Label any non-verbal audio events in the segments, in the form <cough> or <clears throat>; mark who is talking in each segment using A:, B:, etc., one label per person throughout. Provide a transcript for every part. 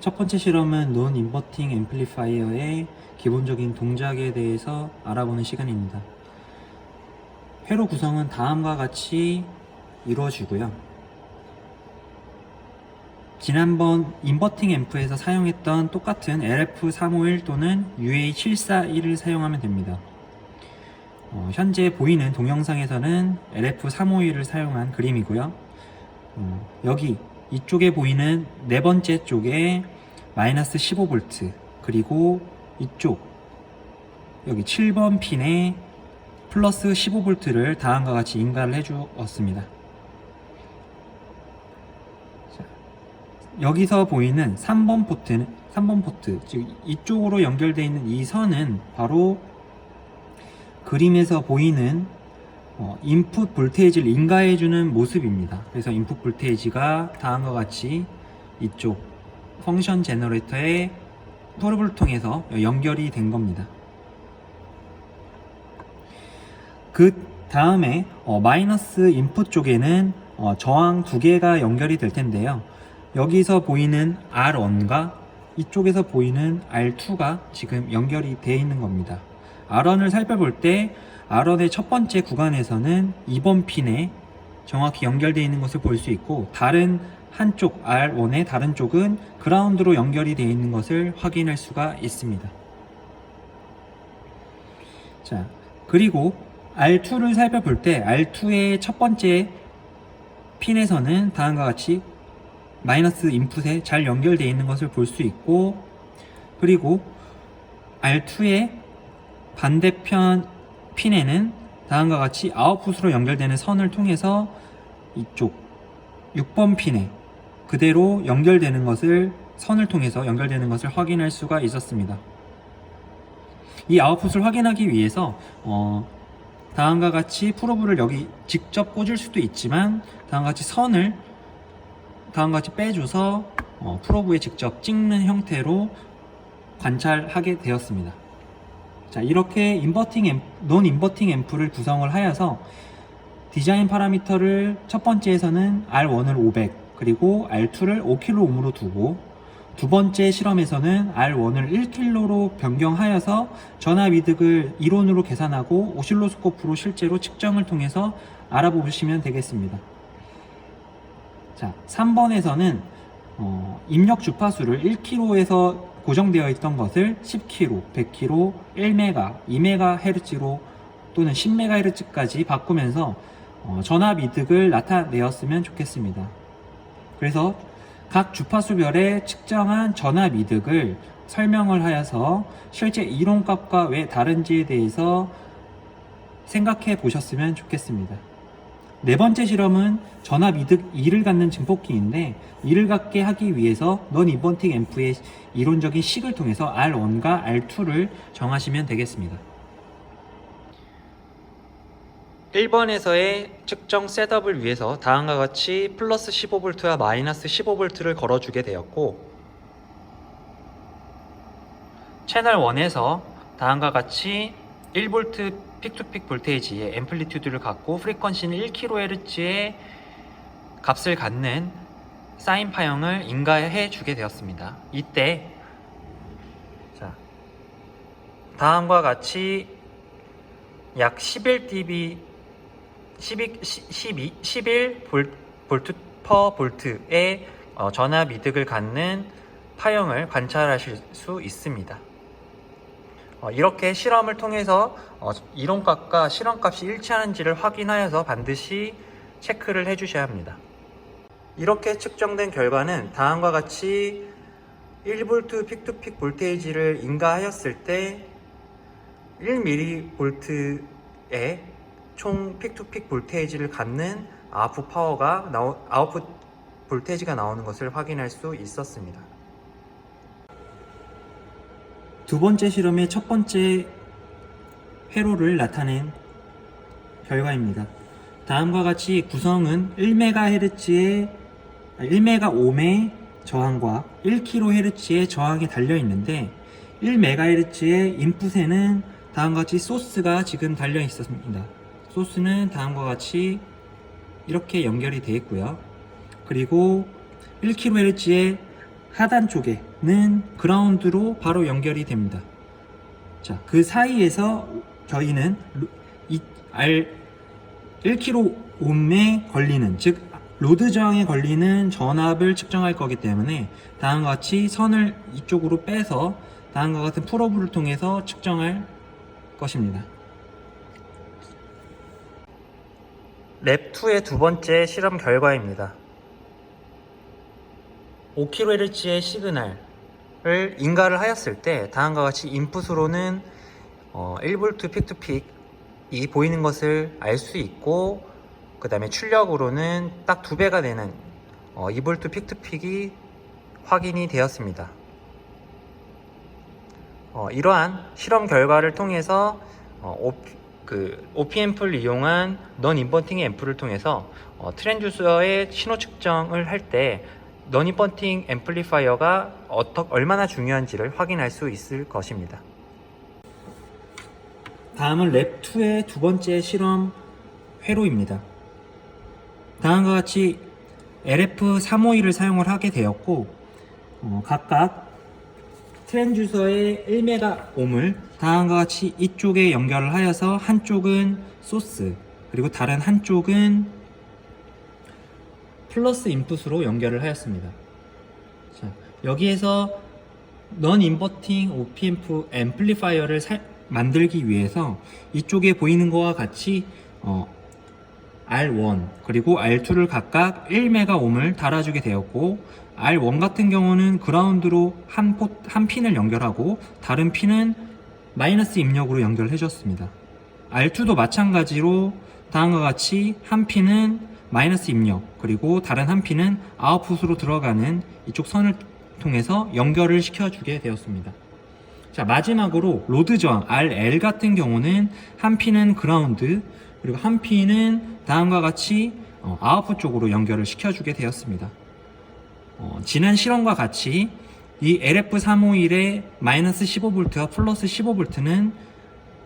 A: 첫 번째 실험은 논 인버팅 앰플리파이어의 기본적인 동작에 대해서 알아보는 시간입니다. 회로 구성은 다음과 같이 이루어지고요. 지난번 인버팅 앰프에서 사용했던 똑같은 LF351 또는 UA741을 사용하면 됩니다. 어, 현재 보이는 동영상에서는 LF351을 사용한 그림이고요. 어, 여기 이쪽에 보이는 네 번째 쪽에 마이너스 15V 그리고 이쪽 여기 7번 핀에 플러스 15V를 다음과 같이 인가를 해주었습니다. 자, 여기서 보이는 3번 포트는 3번 포트 즉 이쪽으로 연결되어 있는 이 선은 바로 그림에서 보이는 어, 인풋 볼테이지를 인가해 주는 모습입니다. 그래서 인풋 볼테이지가 다음과 같이 이쪽 펑션 제너레이터의 토르블 통해서 연결이 된 겁니다. 그 다음에 어, 마이너스 인풋 쪽에는 어, 저항 두 개가 연결이 될 텐데요. 여기서 보이는 R1과 이쪽에서 보이는 R2가 지금 연결이 되어 있는 겁니다. R1을 살펴볼 때 R1의 첫 번째 구간에서는 2번 핀에 정확히 연결되어 있는 것을 볼 수 있고 다른 한쪽 R1의 다른 쪽은 그라운드로 연결이 되어 있는 것을 확인할 수가 있습니다. 자, 그리고 R2를 살펴볼 때 R2의 첫 번째 핀에서는 다음과 같이 마이너스 인풋에 잘 연결되어 있는 것을 볼 수 있고 그리고 R2의 반대편 핀에는 다음과 같이 아웃풋으로 연결되는 선을 통해서 이쪽 6번 핀에 그대로 연결되는 것을 선을 통해서 연결되는 것을 확인할 수가 있었습니다. 이 아웃풋을 확인하기 위해서 어, 다음과 같이 프로브를 여기 직접 꽂을 수도 있지만 다음과 같이 선을 다음과 같이 빼줘서 어, 프로브에 직접 찍는 형태로 관찰하게 되었습니다. 자 이렇게 인버팅 앰, 논 인버팅 앰프를 구성을 하여서 디자인 파라미터를 첫 번째에서는 R1을 500 그리고 R2를 5kΩ으로 두고 두 번째 실험에서는 R1을 1kg로 변경하여서 전압 이득을 이론으로 계산하고 오실로스코프로 실제로 측정을 통해서 알아보시면 되겠습니다. 자, 3번에서는 어, 입력 주파수를 1kg에서 고정되어 있던 것을 10kg, 100kg, 1메가, 2메가 헤르츠로 또는 10메가 헤르츠까지 바꾸면서 어, 전압 이득을 나타내었으면 좋겠습니다. 그래서 각 주파수별의 측정한 전압 이득을 설명을 하여서 실제 이론값과 왜 다른지에 대해서 생각해 보셨으면 좋겠습니다. 네 번째 실험은 전압 이득 2를 갖는 증폭기인데 이를 갖게 하기 위해서 넌 인버팅 앰프의 이론적인 식을 통해서 R1과 R2를 정하시면 되겠습니다. 1번에서의 측정 셋업을 위해서 다음과 같이 플러스 15V와 마이너스 15V를 걸어주게 되었고 채널 1에서 다음과 같이 1V 픽투픽 볼테이지의 앰플리튜드를 갖고 프리퀀시는 1kHz의 값을 갖는 사인 파형을 인가해 주게 되었습니다. 이때 자 다음과 같이 약 11dB 12, 12, 11 볼, 볼트 퍼 볼트의 어, 전압 이득을 갖는 파형을 관찰하실 수 있습니다. 어, 이렇게 실험을 통해서 어, 이론값과 실험값이 일치하는지를 확인하여서 반드시 체크를 해주셔야 합니다. 이렇게 측정된 결과는 다음과 같이 1V 픽투픽 볼테이지를 인가하였을 때 1mV의 총 픽투픽 볼테이지를 갖는 아웃풋 파워가 나오, 아웃풋 볼테이지가 나오는 것을 확인할 수 있었습니다. 두 번째 실험의 첫 번째 회로를 나타낸 결과입니다. 다음과 같이 구성은 1MHz의 1메가 5매 저항과 1kHz의 저항이 달려 있는데 1MHz의 인풋에는 다음과 같이 소스가 지금 달려 있었습니다. 소스는 다음과 같이 이렇게 연결이 되어 있고요. 그리고 1kHz의 하단 쪽에는 그라운드로 바로 연결이 됩니다. 자, 그 사이에서 저희는 로- 이 R 1kΩ에 걸리는 즉 로드 저항에 걸리는 전압을 측정할 거기 때문에 다음과 같이 선을 이쪽으로 빼서 다음과 같은 프로브를 통해서 측정할 것입니다. 랩2의 두 번째 실험 결과입니다. 5kHz의 시그널을 인가를 하였을 때 다음과 같이 인풋으로는 어, 1V 픽투픽이 보이는 것을 알 수 있고 그 다음에 출력으로는 딱 두 배가 되는 어, 2V 픽투픽이 확인이 되었습니다. 어, 이러한 실험 결과를 통해서 어, 오, 그 OP앰프를 이용한 넌 인버팅 앰프를 통해서 어, 트랜듀서의 신호 측정을 할때 넌 인버팅 앰플리파이어가 어떠, 얼마나 중요한지를 확인할 수 있을 것입니다. 다음은 랩2의 두 번째 실험 회로입니다. 다음과 같이 LF351을 사용을 하게 되었고 어, 각각 트랜듀서의 1메가옴을 다음과 같이 이쪽에 연결을 하여서 한쪽은 소스 그리고 다른 한쪽은 플러스 인풋으로 연결을 하였습니다. 자, 여기에서 넌 인버팅 OP앰프 앰플리파이어를 사- 만들기 위해서 이쪽에 보이는 것과 같이 어, R1 그리고 R2를 각각 1메가옴을 달아주게 되었고 R1 같은 경우는 그라운드로 한, 포, 한 핀을 연결하고 다른 핀은 마이너스 입력으로 연결해 줬습니다. R2도 마찬가지로 다음과 같이 한 핀은 마이너스 입력 그리고 다른 한 핀은 아웃풋으로 들어가는 이쪽 선을 통해서 연결을 시켜주게 되었습니다. 자 마지막으로 로드 저항 RL 같은 경우는 한 핀은 그라운드 그리고 한 핀은 다음과 같이 어, 아웃풋 쪽으로 연결을 시켜주게 되었습니다. 어, 지난 실험과 같이 이 LF351의 마이너스 15V와 플러스 15V는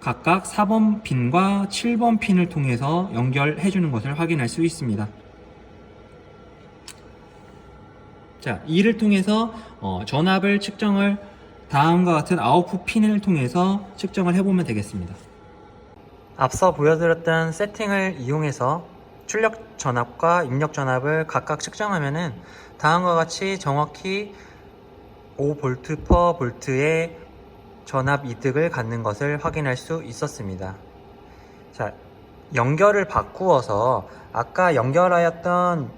A: 각각 4번 핀과 7번 핀을 통해서 연결해 주는 것을 확인할 수 있습니다. 자, 이를 통해서 어, 전압을 측정을 다음과 같은 아웃풋 핀을 통해서 측정을 해보면 되겠습니다. 앞서 보여드렸던 세팅을 이용해서 출력 전압과 입력 전압을 각각 측정하면은 다음과 같이 정확히 5V per 볼트의 전압 이득을 갖는 것을 확인할 수 있었습니다. 자, 연결을 바꾸어서 아까 연결하였던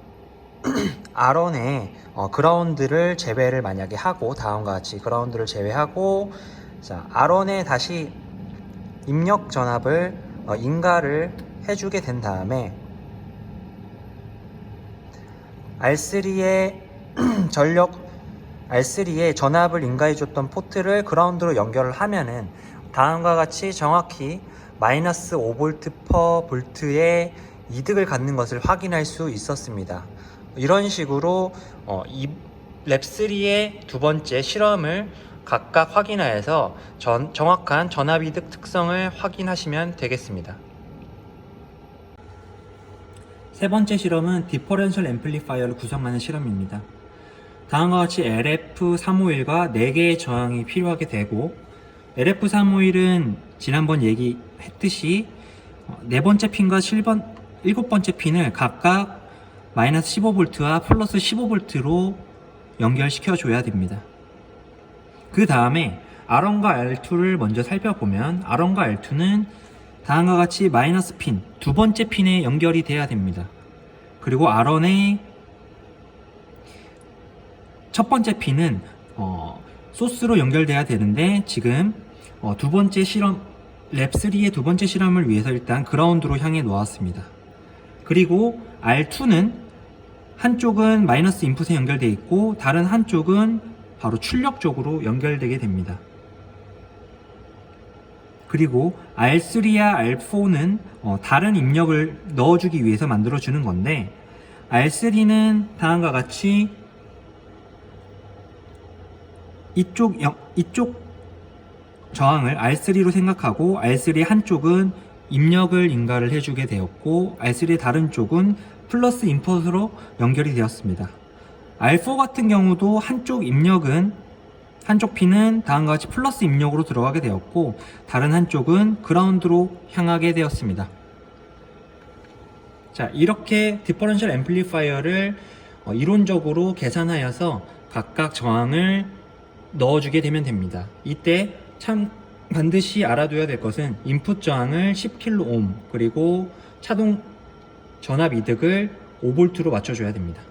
A: <clears throat> R1의 어, 그라운드를 제외를 만약에 하고 다음과 같이 그라운드를 제외하고 자, R1에 다시 입력 전압을 어, 인가를 해주게 된 다음에 <clears throat> R3의 <clears throat> 전력 R3에 전압을 인가해줬던 포트를 그라운드로 연결을 하면은 다음과 같이 정확히 마이너스 5V per 볼트의 이득을 갖는 것을 확인할 수 있었습니다. 이런 식으로 어, 이 랩3의 두 번째 실험을 각각 확인하여서 전- 정확한 전압 이득 특성을 확인하시면 되겠습니다. 세 번째 실험은 디퍼런셜 앰플리파이어를 구성하는 실험입니다. 다음과 같이 LF351과 4개의 저항이 필요하게 되고 LF351은 지난번 얘기했듯이 어, 네 번째 핀과 7번, 일곱 번째 핀을 각각 마이너스 15V와 플러스 15V로 연결시켜 줘야 됩니다. 그 다음에 R1과 R2를 먼저 살펴보면 R1과 R2는 다음과 같이 마이너스 핀, 두 번째 핀에 연결이 돼야 됩니다. 그리고 R1의 첫 번째 핀은 어, 소스로 연결돼야 되는데 지금 어, 두 번째 실험 랩3의 두 번째 실험을 위해서 일단 그라운드로 향해 놓았습니다. 그리고 R2는 한쪽은 마이너스 인풋에 연결되어 있고 다른 한쪽은 바로 출력 쪽으로 연결되게 됩니다. 그리고 R3와 R4는 어, 다른 입력을 넣어주기 위해서 만들어주는 건데 R3는 다음과 같이 이쪽 영- 이쪽 저항을 R3로 생각하고 R3 한쪽은 입력을 인가를 해주게 되었고 R3의 다른 쪽은 플러스 인풋으로 연결이 되었습니다. R4 같은 경우도 한쪽 입력은 한쪽 핀은 다음과 같이 플러스 입력으로 들어가게 되었고 다른 한쪽은 그라운드로 향하게 되었습니다. 자, 이렇게 디퍼런셜 앰플리파이어를 어, 이론적으로 계산하여서 각각 저항을 넣어주게 되면 됩니다. 이때 참 반드시 알아둬야 될 것은 인풋 저항을 10kΩ 그리고 차동 전압 이득을 5V로 맞춰줘야 됩니다.